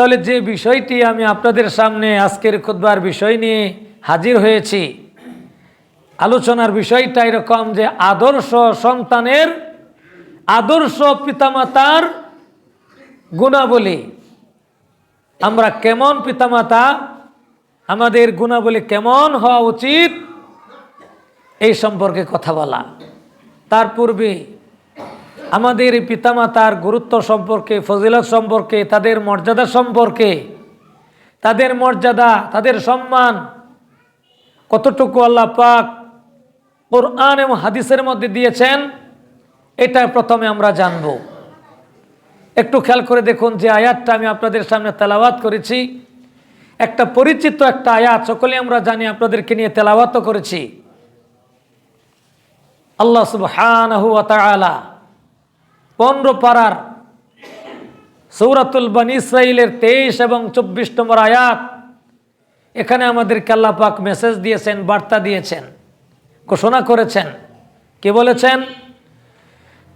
তাহলে যে বিষয়টি আমি আপনাদের সামনে আজকের খুদবার বিষয় নিয়ে হাজির হয়েছি, আলোচনার বিষয়টা এরকম যে আদর্শ সন্তানের আদর্শ পিতামাতার গুণাবলী। আমরা কেমন পিতামাতা? আমাদের গুণাবলী কেমন হওয়া উচিত? এই সম্পর্কে কথা বলা। তার পূর্বে আমাদের পিতামাতার গুরুত্ব সম্পর্কে, ফজিলত সম্পর্কে, তাদের মর্যাদা সম্পর্কে, তাদের মর্যাদা, তাদের সম্মান কতটুকু আল্লাহ পাক কোরআন এবং হাদিসের মধ্যে দিয়েছেন, এটা প্রথমে আমরা জানব। একটু খেয়াল করে দেখুন যে আয়াতটা আমি আপনাদের সামনে তেলাওয়াত করেছি। একটা পরিচিত একটা আয়াত সকলে আমরা জানি, আপনাদেরকে নিয়ে তেলাওয়াতও করেছি। আল্লাহ সুবহানাহু ওয়া তাআলা পনেরো পাড়ার সৌরাতুল বান ইসরাইলের তেইশ এবং চব্বিশ নম্বর আয়াত এখানে আমাদের আল্লাহ পাক মেসেজ দিয়েছেন বার্তা দিয়েছেন ঘোষণা করেছেন কে বলেছেন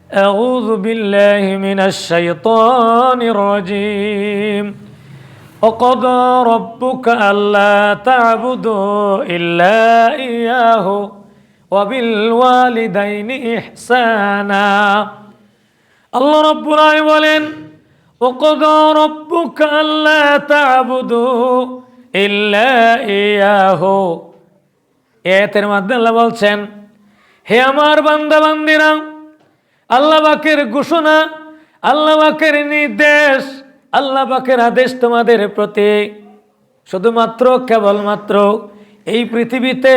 أعوذ بالله من الشيطان الرجيم وقضى ربك ألا تعبدوا إلا إياه وبالوالدين إحسانا আল্লাহ রব্বুরাই বলেন, ওকদ রব্বুক আল্লাহ তাবুদু এতের মাধ্যমে আল্লাহ বলছেন, হে আমার বান্দা বান্দিরাম আল্লাহ বাকের ঘোষণা, আল্লাহ বাকের নির্দেশ, আল্লাহ বাকের আদেশ তোমাদের প্রতি। শুধুমাত্র, কেবলমাত্র এই পৃথিবীতে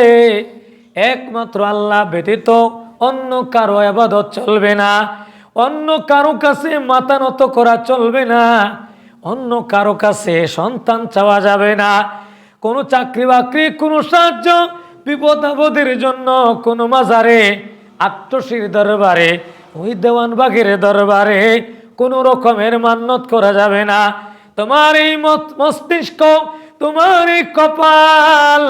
একমাত্র আল্লাহ ব্যতীত অন্য কারও আবাদত চলবে না। অন্য কারও কাছে মাথা নত করা চলবে না। অন্য কারও কাছে সন্তান চাওয়া যাবে না। কোনো চাকরি বাকরি, কোনো সাহায্য বিপদ আপদের জন্য কোনো মাজারে আত্মশীর দরবারে, ওই দেওয়ান বাগের দরবারে কোনো রকমের মান্যত করা যাবে না। তোমার এই মস্তিষ্ক, তোমার এই কপাল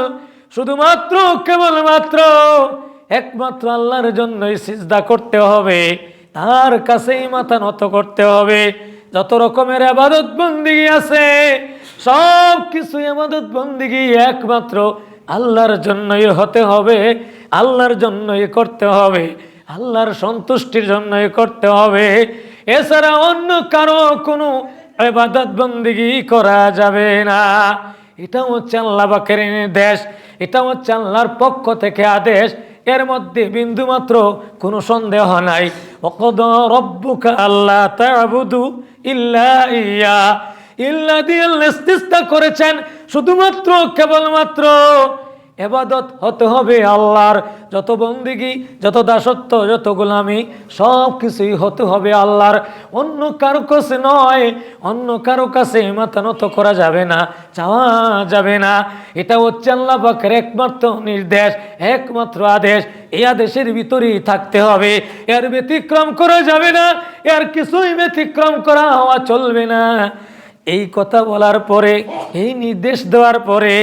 শুধুমাত্র, কেবলমাত্র একমাত্র আল্লাহর জন্যই সিজদা করতে হবে। তার কাছেই মাথা নত করতে হবে। যত রকমের আবাদত বন্দিগি আছে, সব কিছু আবাদত বন্দিগি একমাত্র আল্লাহর জন্যই হতে হবে, আল্লাহর জন্যই করতে হবে, আল্লাহর সন্তুষ্টির জন্যই করতে হবে। এছাড়া অন্য কারও কোনো এবাদত বন্দিগি করা যাবে না। এটা হচ্ছে আল্লাহ বাকের নির্দেশ, এটা হচ্ছে আল্লাহর পক্ষ থেকে আদেশ। এর মধ্যে বিন্দুমাত্র কোনো সন্দেহ নাই। অকদ ربك আল্লাহ তাবুদু إلا إياه. ইল্লা দিয়ে করেছেন শুধুমাত্র কেবলমাত্র এবাদত হতে হবে আল্লাহর। যত বন্দিগি, যত দাসত্ব, যত গোলামি, সব কিছুই হতে হবে আল্লাহর। অন্য কারও কাছে নয়, অন্য কারও কাছে মাথা নত করা যাবে না, চাওয়া যাবে না। এটা হচ্ছে আল্লাহ একমাত্র নির্দেশ, একমাত্র আদেশ। এই আদেশের ভিতরেই থাকতে হবে। এর ব্যতিক্রম করা যাবে না, এর কিছুই ব্যতিক্রম করা হওয়া চলবে না। এই কথা বলার পরে, এই নির্দেশ দেওয়ার পরে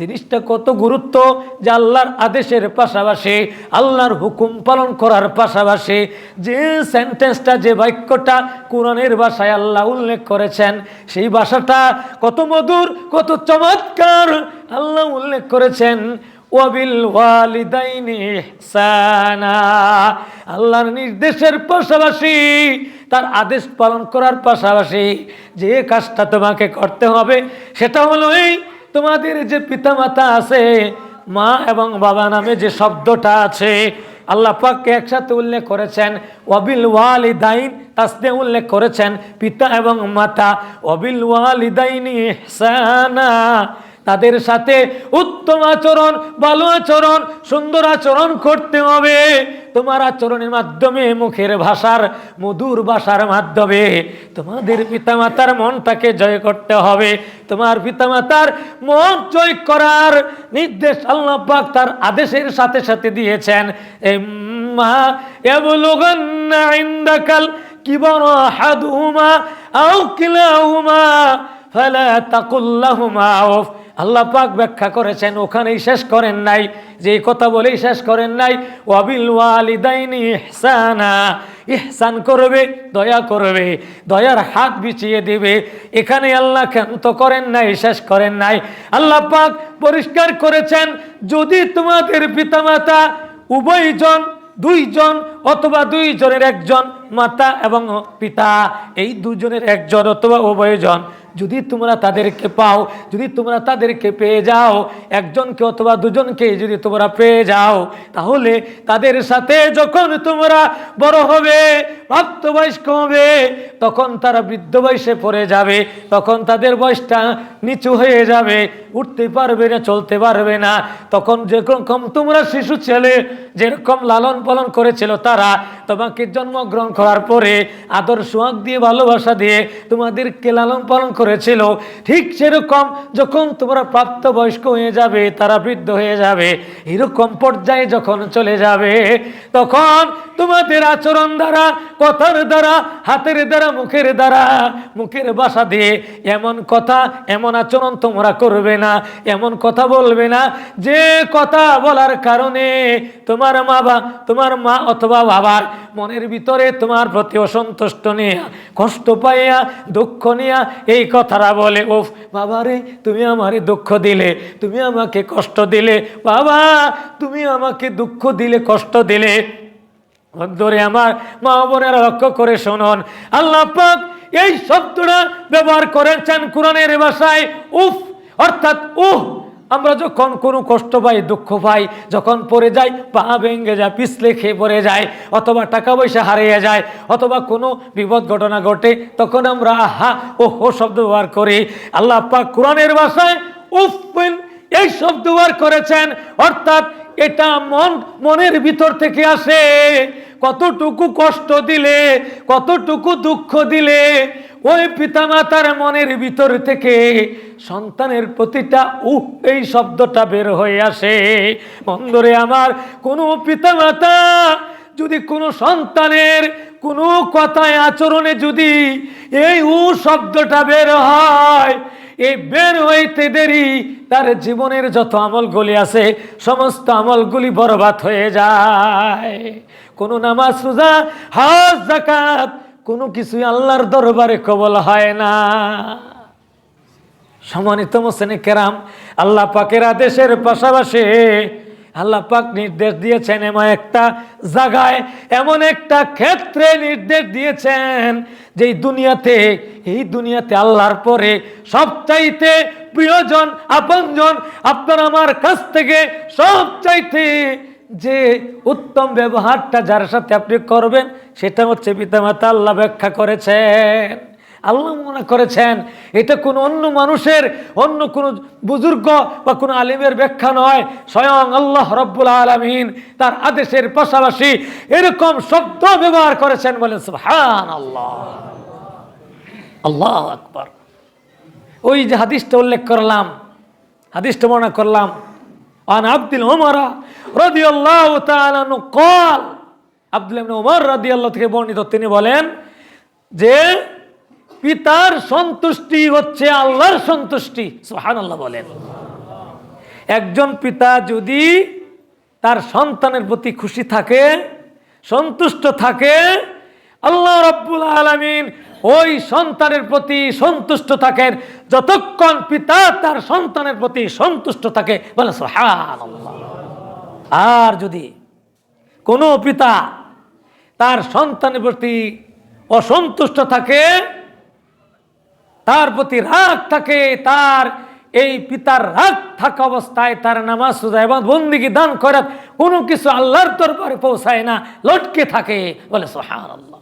জিনিসটা কত গুরুত্ব যে আল্লাহর আদেশের পাশাপাশি, আল্লাহর হুকুম পালন করার পাশাপাশি, যে সেন্টেন্সটা যে বাক্যটা কোরআনের ভাষায় আল্লাহ উল্লেখ করেছেন, সেই ভাষাটা কত মধুর, কত চমৎকার আল্লাহ উল্লেখ করেছেন, ওয়াবিল আল্লাহর নির্দেশের পাশাপাশি, তার আদেশ পালন করার পাশাপাশি যে কাজটা তোমাকে করতে হবে, সেটা হলো এই তোমাদের যে পিতামাতা আছে, মা এবং বাবা নামে যে শব্দটা আছে, আল্লাহ পাককে একসাথে উল্লেখ করেছেন অবিল ওয়ালিদাইন তাস্তে উল্লেখ করেছেন, পিতা এবং মাতা অবিল ওয়ালিদাইনি ইহসানা তাদের সাথে উত্তম আচরণ, ভালো আচরণ, সুন্দর আচরণ করতে হবে। তোমার আচরণের মাধ্যমে মুখের ভাষার, মধুর ভাষার মাধ্যমে তোমাদের পিতামাতার মনটাকে জয় করতে হবে। তোমার পিতামাতার মন জয় করার নির্দেশ আল্লাহ পাক তার আদেশের সাথে সাথে দিয়েছেন। মা এবলুগান্না ইন্দাকাল কিবর আহাদুহুমা আও কিলাহুমা ফালা তাকুল্লাহুমা আল্লাহ পাক ব্যাখ্যা করেছেন, ওখানেই শেষ করেন নাই, যে কথা বলেই শেষ করেন নাই, ওয়াবিল ওয়ালিদাইনি ইহসানা, ইহসান করবে, দয়া করবে, দয়ার হাত বিছিয়ে দেবে, এখানে আল্লাহ ক্ষান্ত করেন নাই, শেষ করেন নাই। আল্লাহ পাক পরিষ্কার করেছেন, যদি তোমাদের পিতামাতা উভয়জন, দুইজন অথবা দুইজনের একজন মাতা এবং পিতা, এই দুজনের একজন অথবা উভয়জন যদি তোমরা তাদেরকে পাও, যদি তোমরা তাদেরকে পেয়ে যাও, একজনকে অথবা দুজনকে যদি তোমরা পেয়ে যাও, তাহলে তাদের সাথে যখন তোমরা বড় হবে প্রাপ্তবয়স্ক হবে, তখন তারা বৃদ্ধ বয়সে পড়ে যাবে, তখন তাদের বয়সটা নিচু হয়ে যাবে, উঠতে পারবে না, চলতে পারবে না। তখন যেরকম তোমরা শিশু ছেলে, যেরকম লালন পালন করেছিল তারা, তোমাকে জন্মগ্রহণ করার পরে আদর সোহাগ দিয়ে, ভালোবাসা দিয়ে তোমাদেরকে লালন পালন করেছিল, ঠিক সেরকম যখন তোমরা প্রাপ্তবয়স্ক হয়ে যাবে, তারা বৃদ্ধ হয়ে যাবে, এরকম পর্যায়ে যখন চলে যাবে, তখন তোমাদের আচরণ দ্বারা, কথার দ্বারা, হাতের দ্বারা, মুখের দ্বারা, মুখের বাসা দিয়ে এমন কথা, এমন আচরণ তোমরা করবে না, এমন কথা বলবে না। যে কথা বলার কারণে তোমার মা বা, তোমার মা অথবা বাবার মনের ভিতরে তোমার প্রতি অসন্তুষ্ট নিয়ে, কষ্ট পাইয়া, দুঃখ নিয়া, এই কথাটা বলে ওফ বাবারে তুমি আমারে দুঃখ দিলে, তুমি আমাকে কষ্ট দিলে, বাবা, তুমি আমাকে দুঃখ দিলে, কষ্ট দিলে। ধরে আমার মা বোনেরা লক্ষ্য করে শুনুন। আল্লাহ পাক এই শব্দটা ব্যবহার করেছেন কোরআনের ভাষায় উফ, অর্থাৎ উহ। আমরা যখন কোনো কষ্ট পাই, দুঃখ পাই, যখন পড়ে যাই, পা ভেঙে যায় পিছলে খেয়ে পড়ে যায় অথবা টাকা পয়সা হারিয়ে যায়, অথবা কোনো বিপদ ঘটনা ঘটে, তখন আমরা আহা ও হো শব্দ ব্যবহার করি। আল্লাহ পাক কোরআনের ভাষায় উফ এই শব্দ ব্যবহার করেছেন, অর্থাৎ এটা মন, মনের ভিতর থেকে আসে। কতটুকু কষ্ট দিলে, কতটুকু দুঃখ দিলে, ওই পিতামাতার মনের ভিতর থেকে সন্তানের প্রতিটা উহ এই শব্দটা বের হয়ে আসে। বন্ধরে আমার, কোনো পিতামাতা যদি কোনো সন্তানের কোনো কথায়, আচরণে যদি এই উ শব্দটা বের হয় এই বের হইতে দেরি, তার জীবনের যত আমলগুলি আছে, সমস্ত আমলগুলি বরবাদ হয়ে যায়। কোনো নামাজ রোজা, হজ জাকাত কোনো কিছুই আল্লাহর দরবারে কবল হয় না। সম্মানিত মোসেনে কেরাম, আল্লাহ পাকের আদেশের পাশাপাশি আল্লাহ পাক নির্দেশ দিয়েছেন এমন একটা জায়গায়, এমন একটা ক্ষেত্রে নির্দেশ দিয়েছেন যে দুনিয়াতে, এই দুনিয়াতে আল্লাহর পরে সবচাইতে প্রিয়জন, আপনজন, আপনার আমার কাছ থেকে সবচাইতে যে উত্তম ব্যবহারটা যার সাথে আপনি করবেন, সেটা হচ্ছে পিতামাতা আল্লাহ ব্যাখ্যা করেছেন। আল্লাহ মনে করেছেন, এটা কোনো অন্য মানুষের, অন্য কোনো বুজুর্গ বা কোনো আলিমের ব্যাখ্যা নয়। স্বয়ং আল্লাহ রব্বুল আলমিন তার আদেশের পাশাপাশি এরকম শব্দ ব্যবহার করেছেন বলেন সুবহান আল্লাহ আল্লাহ আকবর। ওই যে হাদিসটা উল্লেখ করলাম, হাদিসটা মনে করলাম আন আব্দুল ওমরা রাদিয়াল্লাহু তাআলা আনহু قال আব্দুল ইবনে ওমর রাদিয়াল্লাহু থেকে বর্ণিত তিনি বলেন যে পিতার সন্তুষ্টি হচ্ছে আল্লাহর সন্তুষ্টি সুবহানাল্লাহ বলেন একজন পিতা যদি তার সন্তানের প্রতি খুশি থাকে সন্তুষ্ট থাকে আল্লাহ রব্বুল আলমিন ওই সন্তানের প্রতি সন্তুষ্ট থাকেন। যতক্ষণ পিতা তার সন্তানের প্রতি সন্তুষ্ট থাকে, বলে আর যদি কোনো পিতা তার সন্তানের প্রতি অসন্তুষ্ট থাকে, তার প্রতি রাগ থাকে, তার এই পিতার রাগ থাকা অবস্থায় তার নামাজ সুজা এবং বন্দিকে দান করার কোনো কিছু আল্লাহর দরবারে পৌঁছায় না, লটকে থাকে, বলে সোহান আল্লাহ